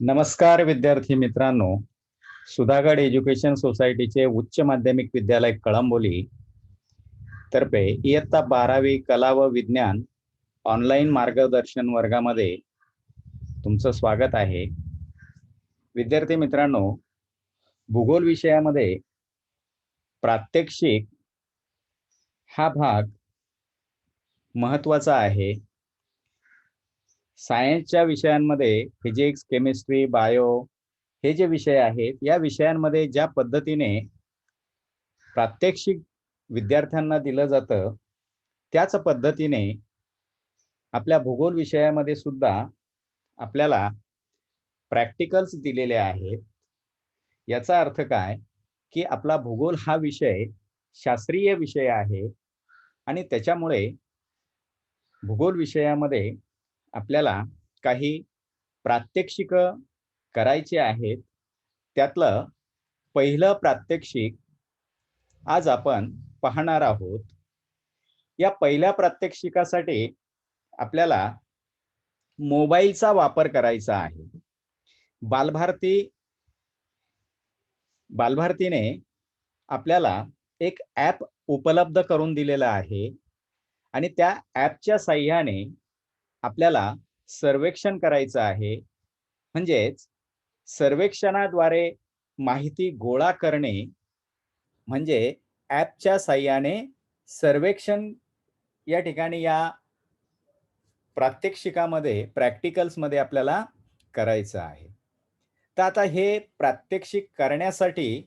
नमस्कार विद्यार्थी मित्रांनो. सुधागड एज्युकेशन सोसायटीचे उच्च माध्यमिक विद्यालय कळंबोली तर्फे इयत्ता बारावी कला व विज्ञान ऑनलाईन मार्गदर्शन वर्गामध्ये तुमचं स्वागत आहे. विद्यार्थी मित्रांनो भूगोल विषयामध्ये प्रात्यक्षिक हा भाग महत्त्वाचा आहे. सायन्सच्या विषयांमध्ये फिजिक्स केमिस्ट्री बायो हे जे विषय आहेत या विषयांमध्ये ज्या पद्धतीने प्रात्यक्षिक विद्यार्थ्यांना दिलं जातं त्याच पद्धतीने आपल्या भूगोल विषयामध्ये सुद्धा आपल्याला प्रॅक्टिकल्स दिलेले आहेत. याचा अर्थ काय? की आपला भूगोल हा विषय शास्त्रीय विषय आहे आणि त्याच्यामुळे भूगोल विषयामध्ये आपल्याला काही प्रात्यक्षिक करायचे आहेत. त्यातलं पहिलं प्रात्यक्षिक आज आपण पाहणार आहोत. या पहिल्या प्रात्यक्षिकासाठी आपल्याला मोबाईलचा वापर करायचा आहे. बालभारती बालभारतीने आपल्याला एक ॲप उपलब्ध करून दिलेला आहे. आणि त्या ॲपच्या साह्याने आपल्याला सर्वेक्षण करायचं आहे. म्हणजेच सर्वेक्षणाद्वारे माहिती गोळा करणे म्हणजे ॲपच्या साह्याने सर्वेक्षण या ठिकाणी या प्रात्यक्षिकामध्ये प्रॅक्टिकल्समध्ये आपल्याला करायचं आहे. तर आता हे प्रात्यक्षिक करण्यासाठी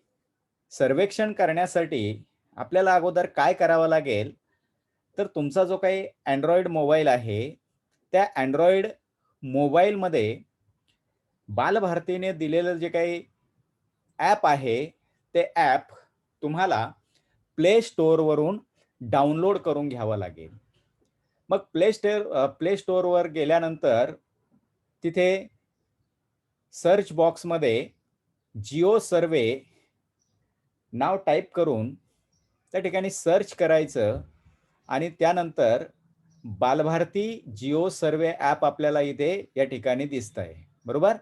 सर्वेक्षण करण्यासाठी आपल्याला अगोदर काय करावं लागेल? तर तुमचा जो काही अँड्रॉइड मोबाईल आहे त्या अँड्रॉइड मोबाईलमध्ये बालभारतीने दिलेलं जे काही ॲप आहे ते ॲप तुम्हाला प्ले स्टोअरवरून डाउनलोड करून घ्यावं लागेल. मग प्ले स्टोअर प्ले स्टोअरवर गेल्यानंतर तिथे सर्च बॉक्समध्ये जिओ सर्वे नाव टाईप करून त्या ठिकाणी सर्च करायचं आणि त्यानंतर बालभारती जिओ सर्वे ॲप आपल्याला इथे या ठिकाणी दिसत आहे बरोबर?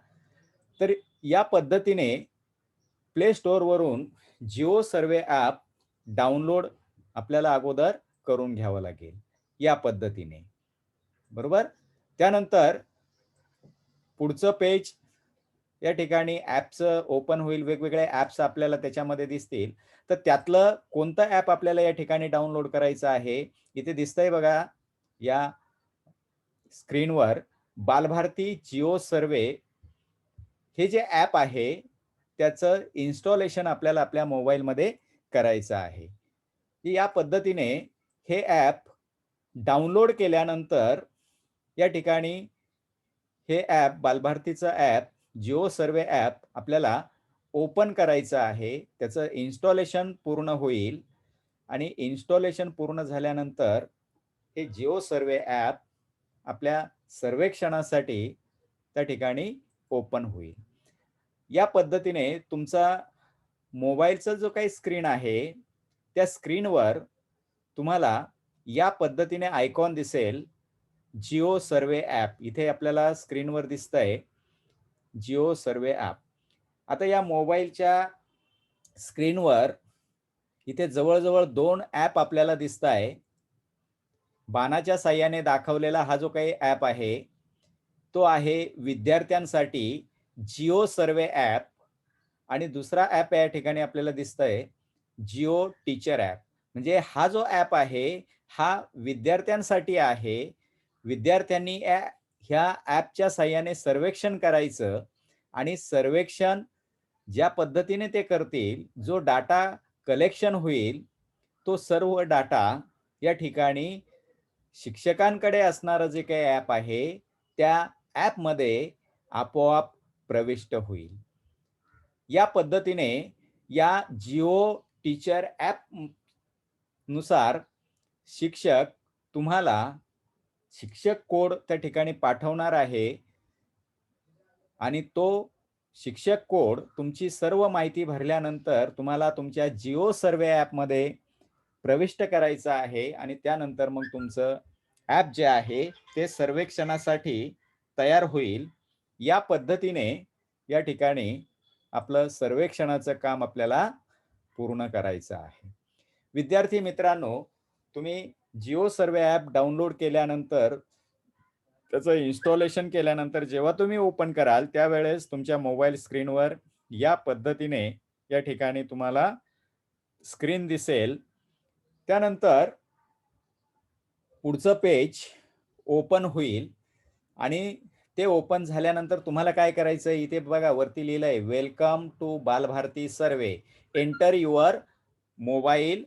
तर या पद्धतीने प्ले स्टोअरवरून जिओ सर्वे ॲप डाउनलोड आपल्याला अगोदर करून घ्यावं लागेल या पद्धतीने. बरोबर? त्यानंतर पुढचं पेज या ठिकाणी ॲपचं ओपन होईल वेगवेगळे ॲप्स आपल्याला त्याच्यामध्ये दिसतील. तर त्यातलं कोणतं ॲप आपल्याला या ठिकाणी डाउनलोड करायचं आहे? इथे दिसतंय बघा या स्क्रीनवर बालभारती जिओ सर्वे हे जे ॲप आहे त्याचं इन्स्टॉलेशन आपल्याला आपल्या मोबाईलमध्ये करायचं आहे. या पद्धतीने हे ॲप डाउनलोड केल्यानंतर या ठिकाणी हे ॲप बालभारतीचं ॲप जिओ सर्वे ॲप आपल्याला ओपन करायचं आहे. त्याचं इन्स्टॉलेशन पूर्ण होईल आणि इन्स्टॉलेशन पूर्ण झाल्यानंतर हे जिओ सर्वे ॲप आपल्या सर्वेक्षणासाठी त्या ठिकाणी ओपन होईल. या पद्धतीने तुमचा मोबाईलचा जो काही स्क्रीन आहे त्या स्क्रीनवर तुम्हाला या पद्धतीने आयकॉन दिसेल जिओ सर्वे ॲप. इथे आपल्याला स्क्रीनवर दिसतंय जिओ सर्वे ॲप. आता या मोबाईलच्या स्क्रीनवर इथे जवळजवळ दोन ॲप आपल्याला दिसत आहे बाणाच्या साह्याने दाखवलेला हा जो काही ॲप आहे तो आहे विद्यार्थ्यांसाठी जिओ सर्वे ॲप आणि दुसरा ॲप या ठिकाणी आपल्याला दिसतंय जिओ टीचर ॲप म्हणजे हा जो ॲप आहे हा विद्यार्थ्यांसाठी आहे. विद्यार्थ्यांनी ह्या ॲपच्या साह्याने सर्वेक्षण करायचं आणि सर्वेक्षण ज्या पद्धतीने ते करतील जो डाटा कलेक्शन होईल तो सर्व डाटा या ठिकाणी शिक्षकांकडे असणारं जे काही ॲप आहे त्या ॲपमध्ये आपोआप प्रविष्ट होईल. या पद्धतीने या जिओ टीचर ॲप नुसार शिक्षक तुम्हाला शिक्षक कोड त्या ठिकाणी पाठवणार आहे आणि तो शिक्षक कोड तुमची सर्व माहिती भरल्यानंतर तुम्हाला तुमच्या जिओ सर्वे ॲपमध्ये प्रविष्ट करायचं आहे आणि त्यानंतर मग तुमचं ॲप जे आहे ते सर्वेक्षणासाठी तयार होईल. या पद्धतीने या ठिकाणी आपलं सर्वेक्षणाचं काम आपल्याला पूर्ण करायचं आहे. विद्यार्थी मित्रांनो तुम्ही जिओ सर्वे ॲप डाउनलोड केल्यानंतर त्याचं इन्स्टॉलेशन केल्यानंतर जेव्हा तुम्ही ओपन कराल त्यावेळेस तुमच्या मोबाईल स्क्रीनवर या पद्धतीने या ठिकाणी तुम्हाला स्क्रीन दिसेल. त्यानंतर पुढचं पेज ओपन होईल आणि ते ओपन झाल्यानंतर तुम्हाला काय करायचं आहे? इथे बघा वरती लिहिलं आहे welcome to Balbharati survey. Enter your mobile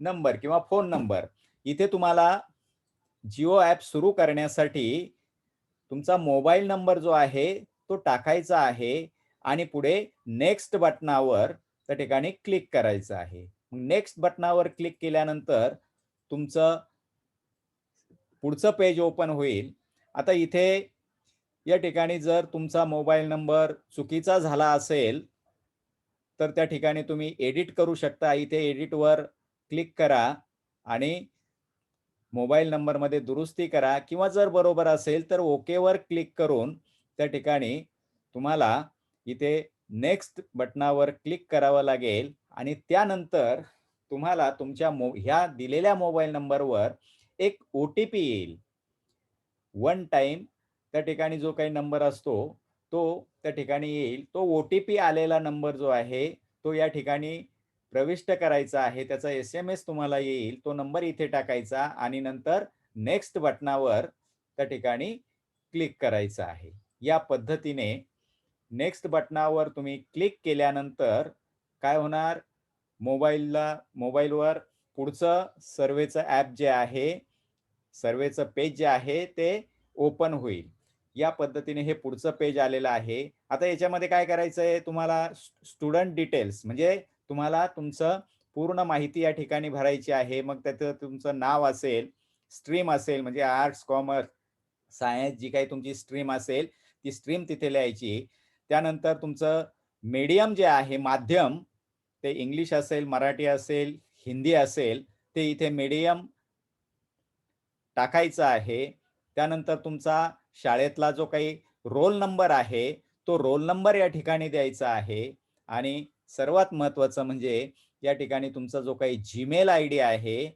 number किंवा फोन नंबर इथे तुम्हाला जिओ ॲप सुरू करण्यासाठी तुमचा मोबाईल नंबर जो आहे तो टाकायचा आहे आणि पुढे नेक्स्ट बटनावर त्या ठिकाणी क्लिक करायचं आहे. नेक्स्ट बटनावर क्लिक केल्यानंतर तुमचं पुढचं पेज ओपन होईल. आता इथे या ठिकाणी जर तुमचा मोबाईल नंबर चुकीचा झाला असेल तर त्या ठिकाणी तुम्ही एडिट करू शकता. इथे एडिटवर क्लिक करा आणि मोबाईल नंबरमध्ये दुरुस्ती करा. किंवा जर बरोबर असेल तर ओकेवर क्लिक करून त्या ठिकाणी तुम्हाला इथे नेक्स्ट बटनावर क्लिक करावं लागेल. आणि त्यानंतर तुम्हाला तुमच्या मो ह्या दिलेल्या मोबाईल नंबरवर एक ओ टी पी येईल. वन टाईम त्या ठिकाणी जो काही नंबर असतो तो त्या ठिकाणी येईल. तो ओ टी पी आलेला नंबर जो आहे तो या ठिकाणी प्रविष्ट करायचा आहे. त्याचा एस एम एस तुम्हाला येईल. तो नंबर इथे टाकायचा आणि नंतर नेक्स्ट बटनावर त्या ठिकाणी क्लिक करायचं आहे. या पद्धतीने नेक्स्ट बटनावर तुम्ही क्लिक केल्यानंतर काय होणार? मोबाईलला मोबाईलवर पुढचं सर्वेचं ॲप जे आहे सर्वेचं पेज जे आहे ते ओपन होईल. या पद्धतीने हे पुढचं पेज आलेलं आहे. आता याच्यामध्ये काय करायचं आहे? तुम्हाला स्टुडंट डिटेल्स म्हणजे तुम्हाला तुमचं पूर्ण माहिती या ठिकाणी भरायची आहे. मग त्याचं तुमचं नाव असेल स्ट्रीम असेल म्हणजे आर्ट्स कॉमर्स सायन्स जी काही तुमची स्ट्रीम असेल ती स्ट्रीम तिथे लिहायची. त्यानंतर तुमचं मीडियम जे आहे माध्यम ते इंग्लिश असेल मराठी असेल हिंदी असेल ते इथे मीडियम टाकायचं आहे. त्यानंतर तुमचा शाळेतला जो काही रोल नंबर आहे तो रोल नंबर या ठिकाणी द्यायचा आहे. आणि सर्वात महत्वाचं म्हणजे या ठिकाणी तुमचा जो काही जीमेल आय डी आहे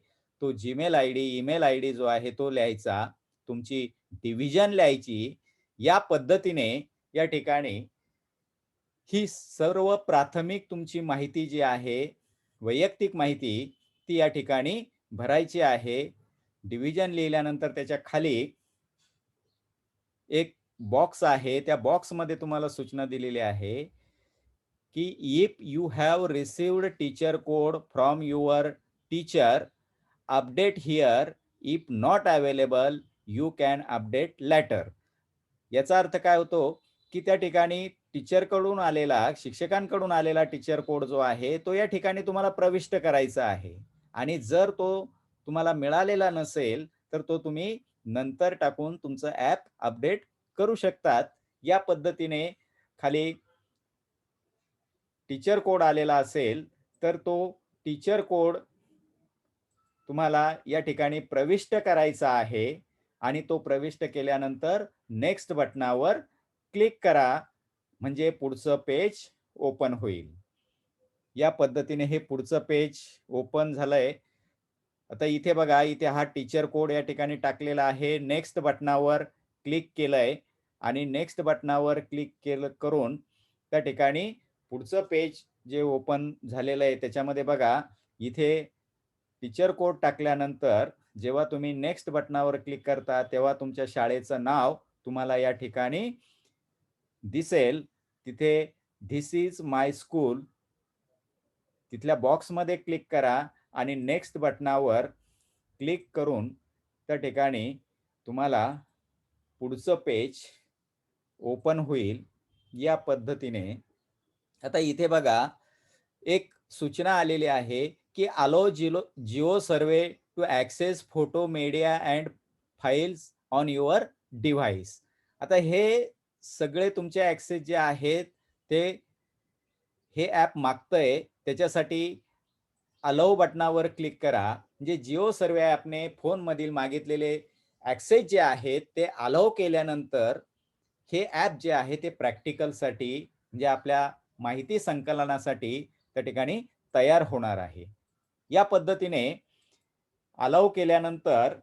तो Gmail I D email I D जो आहे तो लिहायचा. तुमची डिव्हिजन लिहायची. या पद्धतीने या ठिकाणी ही सर्व प्राथमिक तुमची माहिती जी आहे वैयक्तिक माहिती ती या ठिकाणी भरायची आहे. डिव्हिजन लिहिल्यानंतर त्याच्याखाली एक बॉक्स आहे. त्या बॉक्समध्ये तुम्हाला सूचना दिलेली आहे की if you have received teacher code from your teacher update here if not available you can update later याचा अर्थ काय होतो की त्या ठिकाणी टीचरकडून आलेला शिक्षकांकडून आलेला टीचर कोड जो आहे तो या ठिकाणी तुम्हाला प्रविष्ट करायचा आहे. आणि जर तो तुम्हाला मिळालेला नसेल तर तो तुम्ही नंतर टाकून तुमचं ॲप अपडेट करू शकतात. या पद्धतीने खाली टीचर कोड आलेला असेल तर तो टीचर कोड तुम्हाला या ठिकाणी प्रविष्ट करायचा आहे. आणि तो प्रविष्ट केल्यानंतर नेक्स्ट बटनावर क्लिक करा. म्हणजे पुढचं पेज ओपन होईल. या पद्धतीने हे पुढचं पेज ओपन झालंय. आता इथे बघा इथे हा टीचर कोड या ठिकाणी टाकलेला आहे. नेक्स्ट बटनावर क्लिक केलंय. आणि नेक्स्ट बटनावर क्लिक केलं करून त्या ठिकाणी पुढचं पेज जे ओपन झालेलं आहे त्याच्यामध्ये बघा इथे टीचर कोड टाकल्यानंतर जेव्हा तुम्ही नेक्स्ट बटनावर क्लिक करता तेव्हा तुमच्या शाळेचं नाव तुम्हाला या ठिकाणी दिसेल. तिथे धिस इज माय स्कूल तिथल्या बॉक्समध्ये क्लिक करा आणि नेक्स्ट बटनावर क्लिक करून त्या ठिकाणी तुम्हाला पुढचं पेज ओपन होईल या पद्धतीने. आता इथे बघा एक सूचना आलेली आहे की अलो जिलो Jio survey to access photo media and files on your device आता हे सगळे तुमचे ॲक्सेस जे आहेत ते हे ॲप मागतंय. त्याच्यासाठी अलाउ बटनावर क्लिक करा. म्हणजे जिओ सर्वे ॲपने फोनमधील मागितलेले ॲक्सेस जे आहेत ते अलाउ केल्यानंतर हे ॲप जे आहे ते प्रॅक्टिकलसाठी म्हणजे आपल्या माहिती संकलनासाठी त्या ठिकाणी तयार होणार आहे. या पद्धतीने अलाव केल्यानंतर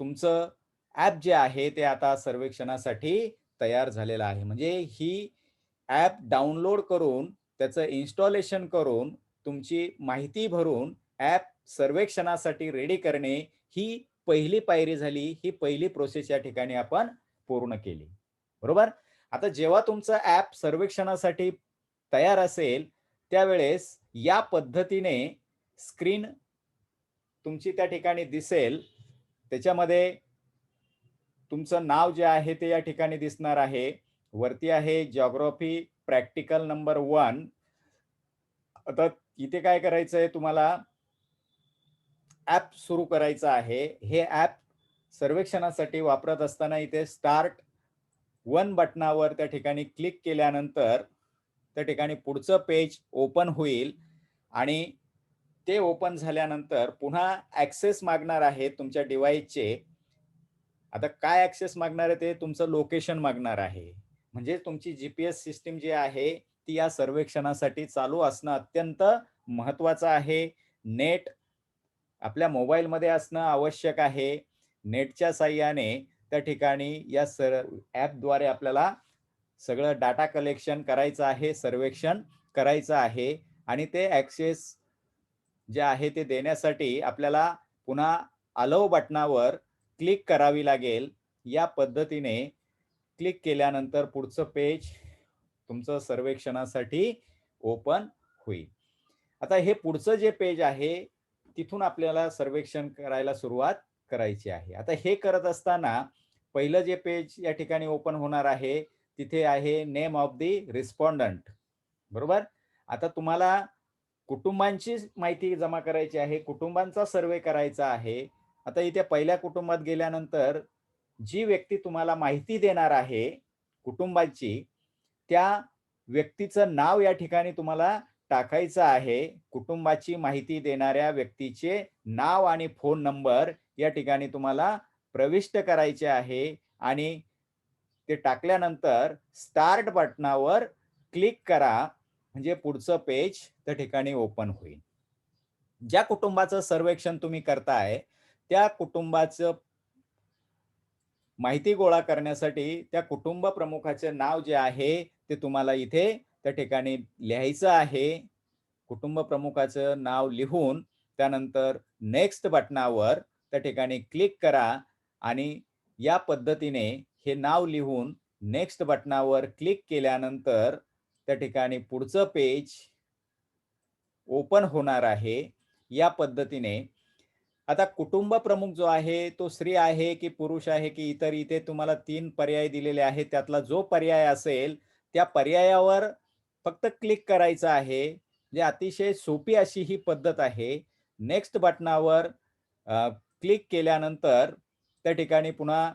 तुमचं ॲप जे आहे ते आता सर्वेक्षणासाठी तयार झालेला आहे. म्हणजे ही ॲप डाउनलोड करून त्याचं इन्स्टॉलेशन करून तुमची माहिती भरून ॲप सर्वेक्षणासाठी रेडी करणे ही पहिली पायरी झाली. ही पहिली प्रोसेस या ठिकाणी आपण पूर्ण केली. बरोबर? आता जेव्हा तुमचं ॲप सर्वेक्षणासाठी तयार असेल त्यावेळेस या पद्धतीने स्क्रीन तुमची त्या ठिकाणी दिसेल. त्याच्यामध्ये तुमचं नाव जे आहे ते या ठिकाणी दिसणार आहे. वरती आहे जॉग्रॉफी प्रॅक्टिकल नंबर वन आता इथे काय करायचं आहे तुम्हाला? ॲप सुरू करायचं आहे. हे ॲप सर्वेक्षणासाठी वापरत असताना इथे स्टार्ट वन बटनावर त्या ठिकाणी क्लिक केल्यानंतर त्या ठिकाणी पुढचं पेज ओपन होईल. आणि ते ओपन झाल्यानंतर पुन्हा ॲक्सेस मागणार आहे तुमच्या डिव्हाइसचे आता काय ऍक्सेस मागणार आहे ते? तुमचं लोकेशन मागणार आहे. म्हणजे तुमची जी पी एस सिस्टीम जी आहे ती या सर्वेक्षणासाठी चालू असणं अत्यंत महत्त्वाचं आहे. नेट आपल्या मोबाईलमध्ये असणं आवश्यक आहे. नेटच्या साह्याने त्या ठिकाणी या सर ॲपद्वारे आपल्याला सगळं डाटा कलेक्शन करायचं आहे सर्वेक्षण करायचं आहे. आणि ते ॲक्सेस जे आहे ते देण्यासाठी आपल्याला पुन्हा अलाव बटनावर क्लिक करावी लागेल. या पद्धतीने क्लिक केल्यानंतर पुढचं पेज तुमचं सर्वेक्षणासाठी ओपन होईल. आता हे पुढचं जे पेज आहे तिथून आपल्याला सर्वेक्षण करायला सुरुवात करायची आहे. आता हे करत असताना पहिलं जे पेज या ठिकाणी ओपन होणार आहे तिथे आहे नेम ऑफ दी रिस्पॉन्डंट बरोबर? आता तुम्हाला कुटुंबांची माहिती जमा करायची आहे कुटुंबांचा सर्वे करायचा आहे. आता इथे पहिल्या कुटुंबात गेल्यानंतर जी व्यक्ती तुम्हाला माहिती देणार आहे कुटुंबाची त्या व्यक्तीचं नाव या ठिकाणी तुम्हाला टाकायचं आहे. कुटुंबाची माहिती देणाऱ्या व्यक्तीचे नाव आणि फोन नंबर या ठिकाणी तुम्हाला प्रविष्ट करायचे आहे आणि ते टाकल्यानंतर स्टार्ट बटनावर क्लिक करा. म्हणजे पुढचं पेज त्या ठिकाणी ओपन होईल. ज्या कुटुंबाचं सर्वेक्षण तुम्ही करताय त्या कुटुंबाचं माहिती गोळा करण्यासाठी त्या कुटुंब प्रमुखाचे नाव जे आहे ते तुम्हाला इथे त्या ठिकाणी लिहायचं आहे. कुटुंब प्रमुखाचं नाव लिहून त्यानंतर नेक्स्ट बटनावर त्या ठिकाणी क्लिक करा आणि या पद्धतीने हे नाव लिहून नेक्स्ट बटनावर क्लिक केल्यानंतर त्या ठिकाणी पुढचं पेज ओपन होणार आहे. या पद्धतीने आता कुटुंब प्रमुख जो आहे तो स्त्री आहे की पुरुष आहे की इतर इथे तुम्हाला तीन पर्याय दिलेले आहेत. त्यातला जो पर्याय असेल त्या पर्यायावर फक्त क्लिक करायचं आहे. जे अतिशय सोपी अशी ही पद्धत आहे. नेक्स्ट बटनावर क्लिक केल्यानंतर त्या ठिकाणी पुन्हा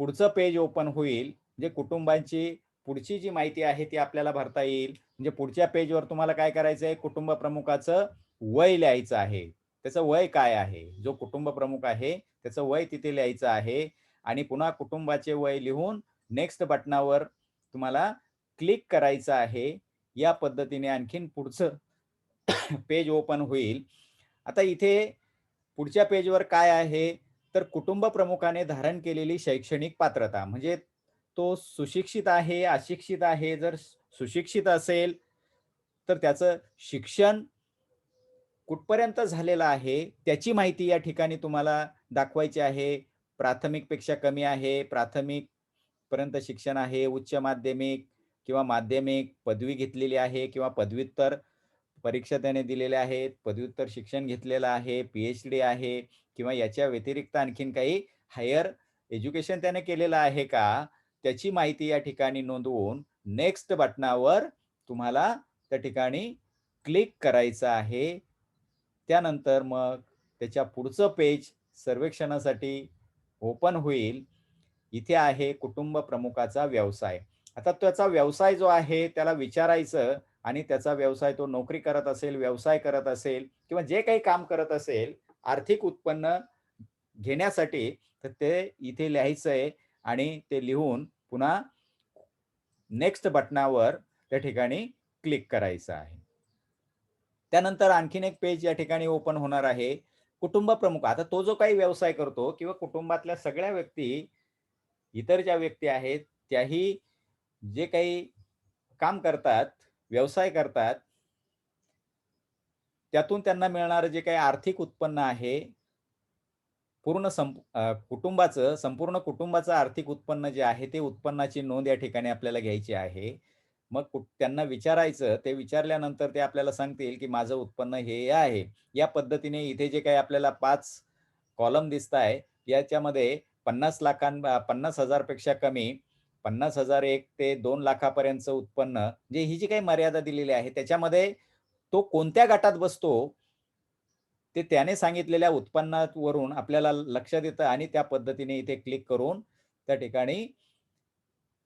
पुढचं पेज ओपन होईल. जे कुटुंबांची पुढची जी माहिती आहे ती आपल्याला भरता येईल. म्हणजे पुढच्या पेजवर तुम्हाला काय करायचं आहे कुटुंब प्रमुखाचं वय लिहायचं आहे. त्याचं वय काय आहे? जो कुटुंब प्रमुख आहे त्याचं वय तिथे लिहायचं आहे आणि पुन्हा कुटुंबाचे वय लिहून नेक्स्ट बटनावर तुम्हाला क्लिक करायचं आहे. या पद्धतीने आणखीन पुढचं पेज ओपन होईल. आता इथे पुढच्या पेजवर काय आहे? तर कुटुंब प्रमुखाने धारण केलेली शैक्षणिक पात्रता म्हणजे तो सुशिक्षित आहे अशिक्षित आहे जर सुशिक्षित असेल तर त्याचं शिक्षण कुठपर्यंत झालेला आहे त्याची माहिती या ठिकाणी तुम्हाला दाखवायची आहे. प्राथमिकपेक्षा कमी आहे प्राथमिक पर्यंत शिक्षण आहे उच्च माध्यमिक किंवा माध्यमिक पदवी घेतलेली आहे किंवा पदव्युत्तर परीक्षा त्याने दिलेल्या आहेत पदव्युत्तर शिक्षण घेतलेलं आहे पी एच डी आहे किंवा याच्या व्यतिरिक्त आणखीन काही हायर एज्युकेशन त्याने केलेलं आहे का त्याची माहिती या ठिकाणी नोंदवून नेक्स्ट बटनावर तुम्हाला त्या ठिकाणी क्लिक करायचं आहे. त्यानंतर मग त्याच्या पुढचं पेज सर्वेक्षणासाठी ओपन होईल इथे आहे कुटुंब प्रमुखाचा व्यवसाय आता त्याचा व्यवसाय जो आहे त्याला विचारायचं आणि त्याचा व्यवसाय तो नोकरी करत असेल व्यवसाय करत असेल किंवा जे काही काम करत असेल आर्थिक उत्पन्न घेण्यासाठी तर ते इथे लिहायचं आहे आणि ते लिहून पुन्हा नेक्स्ट बटनावर त्या ठिकाणी क्लिक करायचं आहे. त्यानंतर आणखीन एक पेज या ठिकाणी ओपन होणार आहे. कुटुंब प्रमुख आता तो जो काही व्यवसाय करतो किंवा कुटुंबातल्या सगळ्या व्यक्ती, इतर ज्या व्यक्ती आहेत त्याही जे काही काम करतात, व्यवसाय करतात त्यातून त्यांना मिळणारं जे काही आर्थिक उत्पन्न आहे पूर्ण संप कुटुंबाचं संपूर्ण कुटुंबाचं आर्थिक उत्पन्न जे आहे, ते उत्पन्नाची नोंद या ठिकाणी आपल्याला घ्यायची आहे. मग कुठ त्यांना विचारायचं, ते विचारल्यानंतर ते आपल्याला सांगतील, की माझं उत्पन्न हे आहे. या पद्धतीने इथे जे काही आपल्याला पाच कॉलम दिसताय, याच्यामध्ये 50 लाखां पन्नास हजारपेक्षा कमी, 50,001 ते दोन लाखापर्यंतचं उत्पन्न, जे ही जी काही मर्यादा दिलेली आहे, त्याच्यामध्ये तो कोणत्या गटात बसतो ते त्याने सांगितलेल्या उत्पन्नावरून आपल्याला लक्षात येतं आणि त्या पद्धतीने इथे क्लिक करून त्या ठिकाणी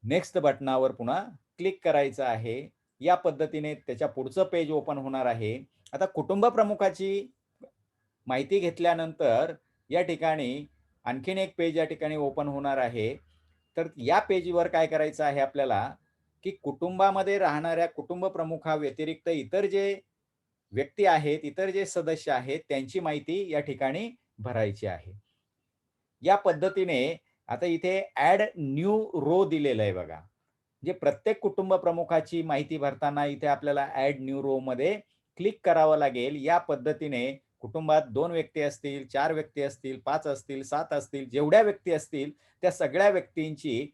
नेक्स्ट बटनावर पुन्हा क्लिक करायचं आहे. या पद्धतीने त्याच्या पुढचं पेज ओपन होणार आहे. आता कुटुंब प्रमुखाची माहिती घेतल्यानंतर या ठिकाणी आणखीन एक पेज या ठिकाणी ओपन होणार आहे. तर या पेजवर काय करायचं आहे आपल्याला, की कुटुंबामध्ये राहणाऱ्या कुटुंब प्रमुखा व्यतिरिक्त इतर जे व्यक्ती आहेत, इतर जे सदस्य आहेत, त्यांची माहिती या ठिकाणी भरायची आहे. या पद्धतीने आता इथे ऍड न्यू रो दिलेलं आहे बघा. म्हणजे प्रत्येक कुटुंब प्रमुखाची माहिती भरताना इथे आपल्याला ऍड न्यू रो मध्ये क्लिक करावं लागेल. या पद्धतीने कुटुंबात दोन व्यक्ती असतील, चार व्यक्ती असतील, पाच असतील, सात असतील, जेवढ्या व्यक्ती असतील, त्या सगळ्या व्यक्तींची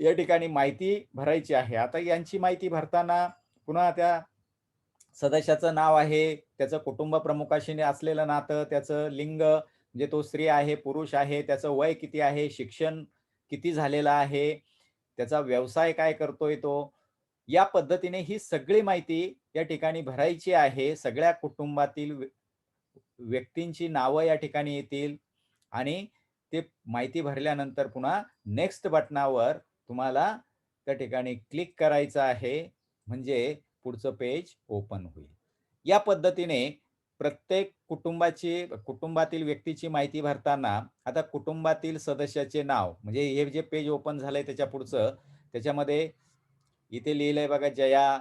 या ठिकाणी माहिती भरायची आहे. आता यांची माहिती भरताना पुन्हा त्या सदस्याचं नाव आहे, त्याचं कुटुंब प्रमुखाशी असलेलं नातं, त्याचं लिंग म्हणजे तो स्त्री आहे, पुरुष आहे, त्याचं वय किती आहे, शिक्षण किती झालेलं आहे, त्याचा व्यवसाय काय करतोय तो. या पद्धतीने ही सगळी माहिती या ठिकाणी भरायची आहे. सगळ्या कुटुंबातील व्यक्तींची नावं या ठिकाणी येतील आणि ते माहिती भरल्यानंतर पुन्हा नेक्स्ट बटनावर तुम्हाला त्या ठिकाणी क्लिक करायचं आहे. म्हणजे पुढचं पेज ओपन होईल. या पद्धतीने प्रत्येक कुटुंबाची कुटुंबातील व्यक्तीची माहिती भरताना आता कुटुंबातील सदस्याचे नाव म्हणजे हे जे पेज ओपन झालंय त्याच्या पुढचं, त्याच्यामध्ये इथे लिहिलंय बघा जया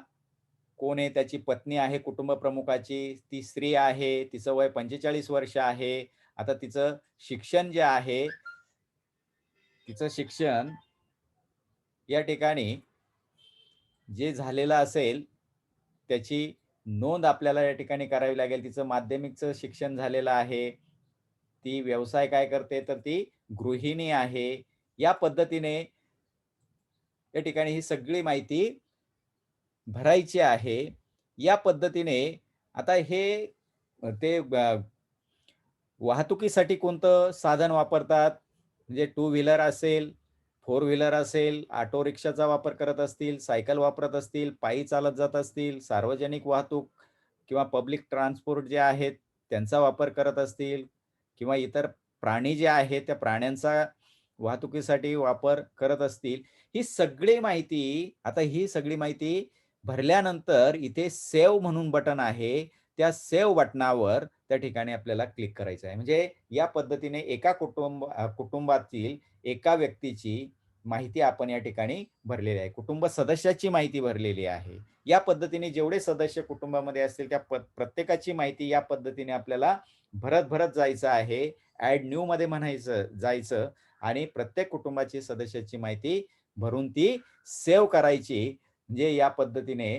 कोण आहे? त्याची पत्नी आहे कुटुंब प्रमुखाची. ती स्त्री आहे. तिचं वय 45 वर्ष आहे. आता तिचं शिक्षण जे आहे तिचं शिक्षण या ठिकाणी जे झालेलं असेल, त्याची नोंद आपल्याला या ठिकाणी करावी लागेल. तिचं माध्यमिकचं शिक्षण झालेलं आहे. ती व्यवसाय काय करते? तर ती गृहिणी आहे. या पद्धतीने या ठिकाणी ही सगळी माहिती भरायची आहे. या पद्धतीने आता हे ते वाहतुकीसाठी कोणतं साधन वापरतात? म्हणजे टू व्हीलर असेल, फोर व्हीलर असेल, ऑटो रिक्षाचा वापर करत असतील, सायकल वापरत असतील, पायी चालत जात असतील, सार्वजनिक वाहतूक किंवा पब्लिक ट्रान्सपोर्ट जे आहेत त्यांचा वापर करत असतील किंवा इतर प्राणी जे आहेत त्या प्राण्यांचा वाहतुकीसाठी वापर करत असतील. ही सगळी माहिती आता ही सगळी माहिती भरल्यानंतर इथे सेव्ह म्हणून बटन आहे. त्या सेव्ह बटनावर त्या ठिकाणी आपल्याला क्लिक करायचं आहे. म्हणजे या पद्धतीने एका कुटुंब कुटुंबातील एका व्यक्तीची माहिती आपण या ठिकाणी भरलेली आहे. कुटुंब सदस्याची माहिती भरलेली आहे. या पद्धतीने जेवढे सदस्य कुटुंबामध्ये असतील त्या प प्रत्येकाची माहिती या पद्धतीने आपल्याला भरत-भरत जायचं आहे. ॲड न्यूमध्ये म्हणायचं जायचं आणि प्रत्येक कुटुंबाची सदस्याची माहिती भरून ती सेव्ह करायची. म्हणजे या पद्धतीने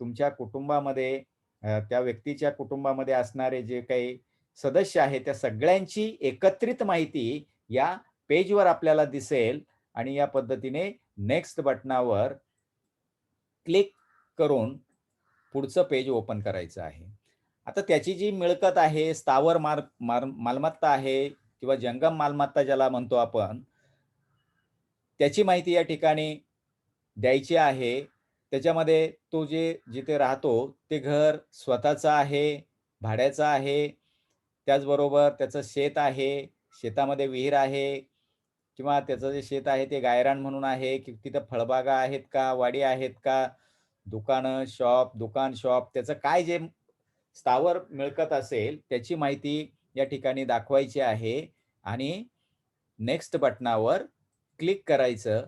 तुमच्या कुटुंबामध्ये त्या व्यक्तीच्या कुटुंबामध्ये असणारे जे काही सदस्य आहेत, त्या सगळ्यांची एकत्रित माहिती या पेजवर आपल्याला दिसेल आणि या पद्धतीने नेक्स्ट बटनावर क्लिक करून पुढचं पेज ओपन करायचं आहे. आता त्याची जी मिळकत आहे, स्थावर मार मार मालमत्ता आहे किंवा जंगम मालमत्ता ज्याला म्हणतो आपण त्याची माहिती या ठिकाणी द्यायची आहे. त्याच्यामध्ये तो जे जिथे राहतो ते घर स्वतःचं आहे, भाड्याचं आहे. त्याचबरोबर त्याचं शेत आहे, शेतामध्ये विहीर आहे किंवा त्याचं जे शेत आहे ते गायरान म्हणून आहे की तिथं फळबागा आहेत का? वाडी आहेत का? दुकानं, शॉप, दुकान, शॉप त्याचं काय जे स्थावर मिळकत असेल त्याची माहिती या ठिकाणी दाखवायची आहे आणि नेक्स्ट बटनावर क्लिक करायचं.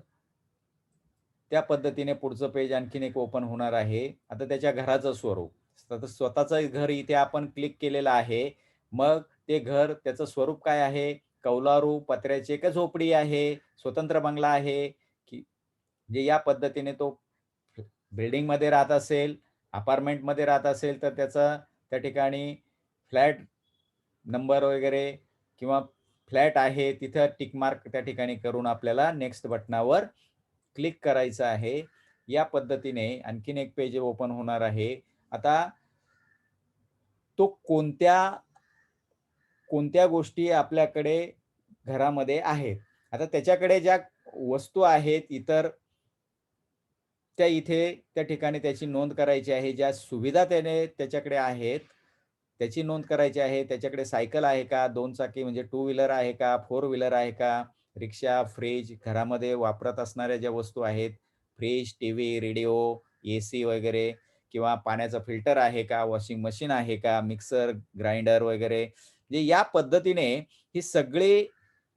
त्या पद्धतीने पुढचं पेज आणखीन एक ओपन होणार आहे. आता त्याच्या घराचं स्वरूप. तर स्वतःचं घर इथे आपण क्लिक केलेलं आहे. मग ते घर त्याचं स्वरूप काय आहे? कौलारू, पत्र्याची का झोपडी आहे? स्वतंत्र बंगला आहे? की जे या पद्धतीने तो बिल्डिंगमध्ये राहत असेल, अपार्टमेंटमध्ये राहत असेल, तर त्याचा त्या ठिकाणी फ्लॅट नंबर वगैरे किंवा फ्लॅट आहे तिथं टिक मार्क त्या ठिकाणी करून आपल्याला नेक्स्ट बटनावर क्लिक करायचं आहे. या पद्धतीने आणखीन एक पेज ओपन होणार आहे. आता तो कोणत्या कोणत्या गोष्टी आपल्याकडे घरामध्ये आहेत. आता त्याच्याकडे ज्या वस्तू आहेत इतर त्या इथे त्या ठिकाणी त्याची नोंद करायची आहे. ज्या सुविधा त्याने त्याच्याकडे आहेत, त्याची नोंद करायची आहे. त्याच्याकडे सायकल आहे का? दोन चाकी म्हणजे टू व्हीलर आहे का? फोर व्हीलर आहे का? रिक्षा, फ्रीज घरामध्ये वापरत असणाऱ्या ज्या वस्तू आहेत, fridge T V radio, A C वगैरे किंवा पाण्याचं फिल्टर आहे का? वॉशिंग मशीन आहे का? मिक्सर, ग्राइंडर वगैरे. जे या पद्धतीने ही सगळी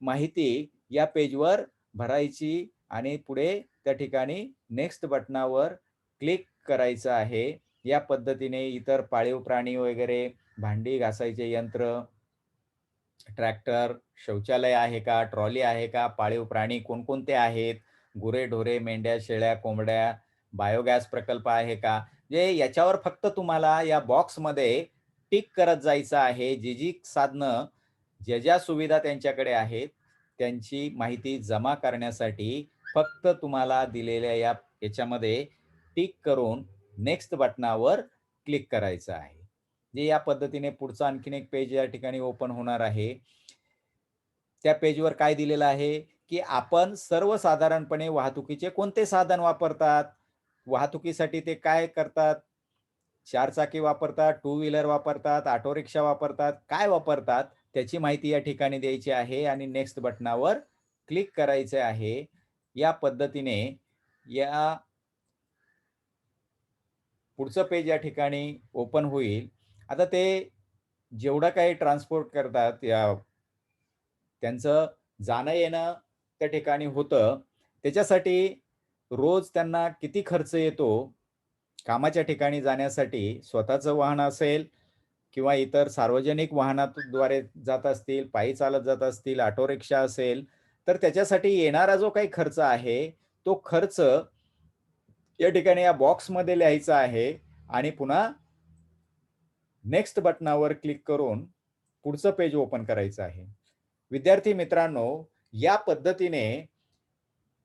माहिती या पेजवर भरायची आणि पुढे त्या ठिकाणी नेक्स्ट बटनावर क्लिक करायचं आहे. या पद्धतीने इतर पाळीव प्राणी वगैरे, भांडी घासायचे यंत्र, ट्रॅक्टर, शौचालय आहे का? ट्रॉली आहे का? पाळीव प्राणी कोणकोणते आहेत? गुरेढोरे, मेंढ्या, शेळ्या, कोंबड्या, बायोगॅस प्रकल्प आहे का? म्हणजे याच्यावर फक्त तुम्हाला या बॉक्समध्ये टिक करत जायचं आहे. जी, जी साधनं, ज्या, ज्या सुविधा त्यांच्याकडे आहेत, त्यांची माहिती जमा करण्यासाठी फक्त तुम्हाला दिलेल्या या याच्यामध्ये टिक करून नेक्स्ट बटनावर क्लिक करायचं आहे. जे या पद्धतीने पुढचं आणखीन एक पेज या ठिकाणी ओपन होणार आहे. त्या पेजवर काय दिलेलं आहे, की आपण सर्वसाधारणपणे वाहतुकीचे कोणते साधन वापरतात? वाहतुकीसाठी ते काय करतात? चारचाकी वापरतात, टू व्हीलर वापरतात, ऑटो रिक्षा वापरतात, काय वापरतात? त्याची माहिती या ठिकाणी द्यायची आहे आणि नेक्स्ट बटनावर क्लिक करायचे आहे. या पद्धतीने या पुढचं पेज या ठिकाणी ओपन होईल. आता ते जेवढं काही ट्रान्सपोर्ट करतात या त्यांचं जाणं-येणं त्या ठिकाणी होतं. त्याच्यासाठी रोज त्यांना किती खर्च येतो? कामाच्या ठिकाणी जाण्यासाठी स्वतःचं वाहन असेल किंवा इतर सार्वजनिक वाहनाद्वारे जात असतील, पायी चालत जात असतील, ऑटो रिक्षा असेल, तर त्याच्यासाठी येणारा जो काही खर्च आहे, तो खर्च या ठिकाणी या बॉक्समध्ये लिहायचा आहे आणि पुन्हा नेक्स्ट बटनावर क्लिक करून पुढचं पेज ओपन करायचं आहे. विद्यार्थी मित्रांनो, या पद्धतीने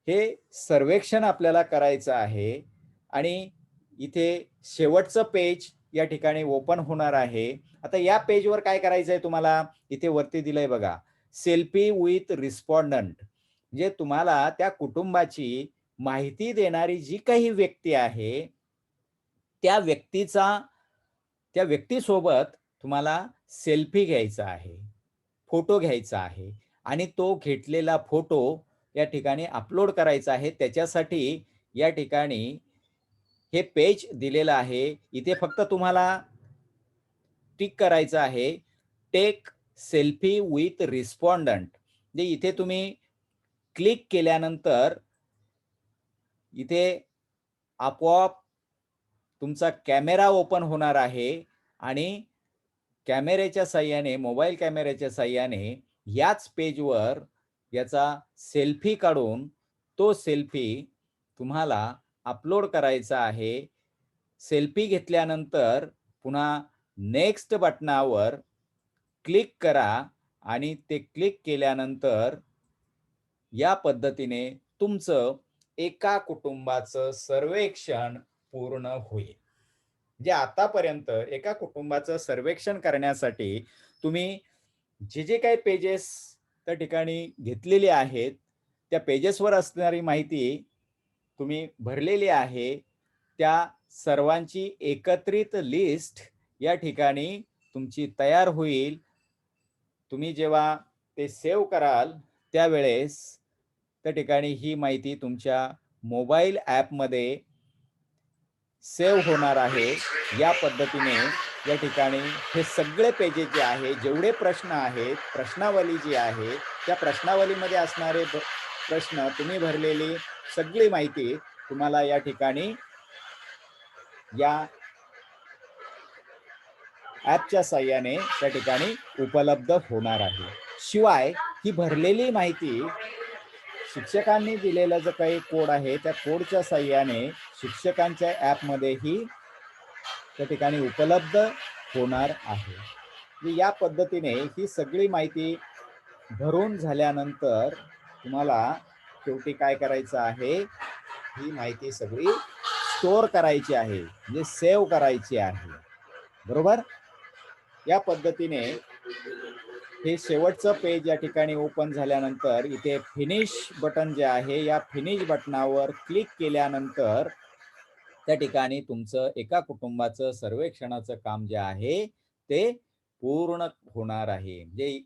हे सर्वेक्षण आपल्याला करायचं आहे आणि इथे शेवटचं पेज या ठिकाणी ओपन होणार आहे. आता या पेजवर काय करायचं आहे तुम्हाला? इथे वरती दिलंय बघा. सेल्फी विथ रिस्पॉन्डंट म्हणजे तुम्हाला त्या कुटुंबाची माहिती देणारी जी काही व्यक्ती आहे, त्या व्यक्तीचा त्या व्यक्तीसोबत तुम्हाला सेल्फी घ्यायचा आहे. फोटो घ्यायचा आहे आणि तो घेतलेला फोटो या ठिकाणी अपलोड करायचा आहे. त्याच्यासाठी या ठिकाणी हे पेज दिलेलं आहे. इथे फक्त तुम्हाला टिक करायचं आहे. टेक सेल्फी विथ रिस्पॉन्डंट म्हणजे इथे तुम्ही क्लिक केल्यानंतर इथे आपोआप तुमचा कॅमेरा ओपन होणार आहे आणि कॅमेऱ्याच्या साह्याने मोबाईल कॅमेऱ्याच्या साह्याने याच पेजवर याचा सेल्फी काढून तो सेल्फी तुम्हाला अपलोड करायचा आहे. सेल्फी घेतल्यानंतर पुन्हा नेक्स्ट बटनावर क्लिक करा आणि ते क्लिक केल्यानंतर या पद्धतीने तुमचं एका कुटुंबाचं सर्वेक्षण पूर्ण होईल. म्हणजे आतापर्यंत एका कुटुंबाचं सर्वेक्षण करण्यासाठी तुम्ही जे, जे काही पेजेस त्या ठिकाणी घेतलेले आहेत, त्या पेजेसवर असणारी माहिती तुम्ही भरलेली आहे. त्या सर्वांची एकत्रित लिस्ट या ठिकाणी तुमची तयार होईल. तुम्ही जेव्हा ते सेव्ह कराल त्यावेळेस त्या ठिकाणी ही माहिती तुमच्या मोबाईल ॲपमध्ये सेव्ह होणार आहे. या पद्धतीने या ठिकाणी हे सगळे पेजेस जे आहे, जेवढे प्रश्न आहेत, प्रश्नावली जी आहे, त्या प्रश्नावलीमध्ये असणारे प्रश्न तुम्ही भरलेली सगळी माहिती तुम्हाला या ठिकाणी या ॲपच्या साह्याने त्या ठिकाणी उपलब्ध होणार आहे शिवाय ही भरलेली माहिती शिक्षकांनी दिलेला जो काही कोड आहे त्या कोडच्या साह्याने शिक्षकांच्या ॲपमध्येही त्या ठिकाणी उपलब्ध होणार आहे. म्हणजे या पद्धतीने ही सगळी माहिती भरून झाल्यानंतर तुम्हाला शेवटी काय करायचं आहे? ही माहिती सगळी स्टोअर करायची आहे. म्हणजे सेव्ह करायची आहे. बरोबर? या पद्धतीने हे शेवटचं पेज या ठिकाणी ओपन झाल्यानंतर इथे फिनिश बटन जे आहे या फिनिश बटनावर क्लिक केल्यानंतर त्या ठिकाणी तुमचं एका कुटुंबाचं सर्वेक्षणाचं काम जे आहे ते पूर्ण होणार आहे. म्हणजे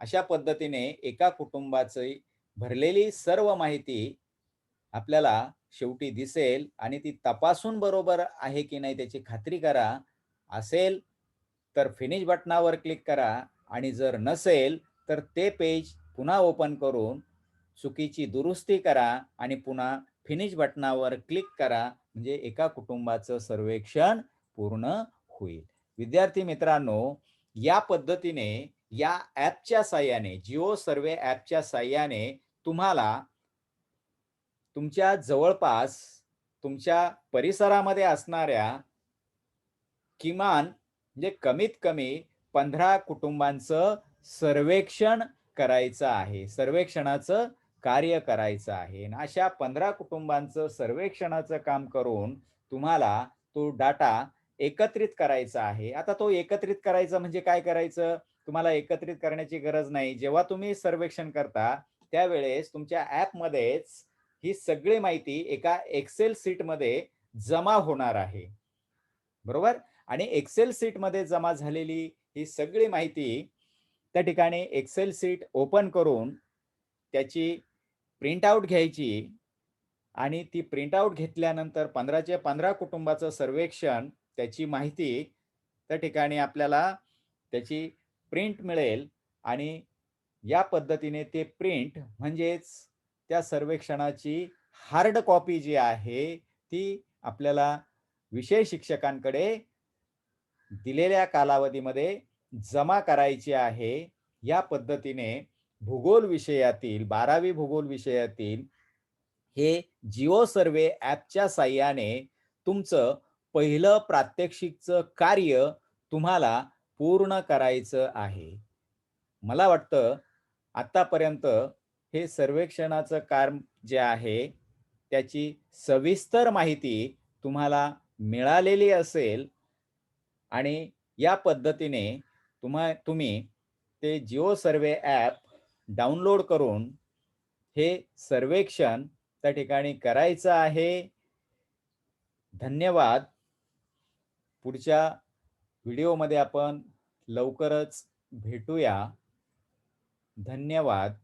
अशा पद्धतीने एका कुटुंबाची भरलेली सर्व माहिती आपल्याला शेवटी दिसेल आणि ती तपासून बरोबर आहे की नाही त्याची खात्री करा. असेल तर फिनिश बटनावर क्लिक करा. आणि जर नसेल तर ते पेज पुन्हा ओपन करून चुकीची दुरुस्ती करा आणि पुन्हा फिनिश बटनावर क्लिक करा. म्हणजे एका कुटुंबाचं सर्वेक्षण पूर्ण होईल. विद्यार्थी मित्रांनो या पद्धतीने या ॲपच्या साह्याने जिओ सर्वे ॲपच्या साह्याने तुम्हाला तुमच्या जवळपास तुमच्या परिसरामध्ये असणाऱ्या किमान म्हणजे कमीत कमी पंधरा कुटुंबांचं सर्वेक्षण करायचं आहे. सर्वेक्षणाचं कार्य करायचं आहे. आणि अशा पंधरा कुटुंबांचं सर्वेक्षणाचं काम करून तुम्हाला तो डाटा एकत्रित करायचा आहे. आता तो एकत्रित करायचा म्हणजे काय करायचं? तुम्हाला एकत्रित करण्याची गरज नाही. जेव्हा तुम्ही सर्वेक्षण करता त्यावेळेस तुमच्या ॲपमध्येच ही सगळी माहिती एका एक्सेल सीटमध्ये जमा होणार आहे. बरोबर? आणि एक्सेल सीटमध्ये जमा झालेली ही सगळी माहिती त्या ठिकाणी एक्सेल सीट ओपन करून त्याची प्रिंटआउट घ्यायची आणि ती प्रिंटआउट घेतल्यानंतर पंधराचे पंधरा कुटुंबाचं सर्वेक्षण त्याची माहिती त्या ठिकाणी आपल्याला त्याची प्रिंट मिळेल आणि या पद्धतीने ते प्रिंट म्हणजेच त्या सर्वेक्षणाची हार्ड कॉपी जी आहे ती आपल्याला विषय शिक्षकांकडे दिलेल्या कालावधीमध्ये जमा करायची आहे या पद्धतीने भूगोल विषयातील बारावी भूगोल विषयातील हे जिओ सर्वे ॲपच्या साह्याने तुमचं पहिलं प्रात्यक्षिकचं कार्य तुम्हाला पूर्ण करायचं आहे. मला वाटतं आतापर्यंत हे सर्वेक्षणाचं काम जे आहे त्याची सविस्तर माहिती तुम्हाला मिळालेली असेल आणि या पद्धतीने तुम्हा तुम्ही ते जिओ सर्वे ॲप डाउनलोड करून हे सर्वेक्षण त्या ठिकाणी करायचं आहे. धन्यवाद. पुढच्या व्हिडिओमध्ये आपण लवकरच भेटूया. धन्यवाद.